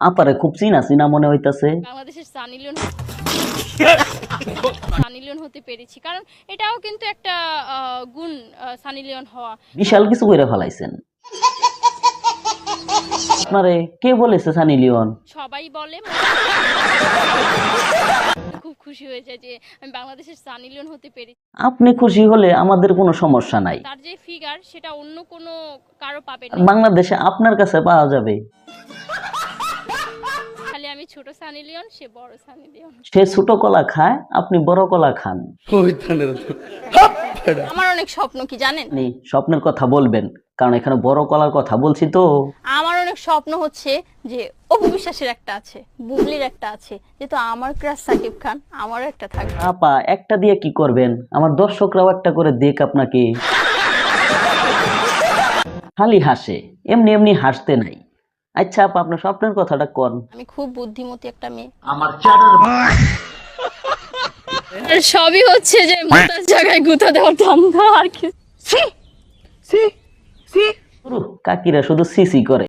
আপারে খুব চিনা চিনা মনে হইতাছে। বাংলাদেশের সানি লিওন সানি লিওন হতে পেরেছি। কারণ এটাও কিন্তু একটা গুণ সানি লিওন হওয়া। বিশাল কিছু করে ফেলাইছেন। আপনারে কে বলেছে সানি লিওন? সবাই বলে। খুব খুশি হয়েছে যে আমি বাংলাদেশের সানি লিওন হতে পেরেছি। আপনি খুশি হলে আমাদের কোনো সমস্যা নাই। তার যে ফিগার সেটা অন্য কোনো কারও পাবে না। বাংলাদেশে আপনার কাছে পাওয়া যাবে। ছোট সানি লিওন সে বড় সানি লিওন। সে ছোট কলা খায় আপনি বড় কলা খান। আমার অনেক স্বপ্ন কি জানেন? আপনি স্বপ্নের কথা বলবেন কারণ এখানে বড় কলার কথা বলছি তো। আমার অনেক স্বপ্ন হচ্ছে যে অপু বিশ্বাসের একটা আছে বুবলির একটা আছে যেহেতু আমার ক্রাশ সাকিব খান আমারও একটা থাকবে। আপা একটা দিয়ে কি করবেন? আমার দর্শকরাও একটা করে দেখ আপনাকে। খালি হাসে এমনি এমনি হাসতে নাই। আচ্ছা আপা আপনার স্বপ্নের কথাটা কোন? আমি খুব বুদ্ধিমতী একটা মেয়ে। আমার আর সবই হচ্ছে যে মোটার জায়গায় গুঁতা দেওয়ার ধান্দা আর কি। C C C. কাকিরা শুধু সিসি করে।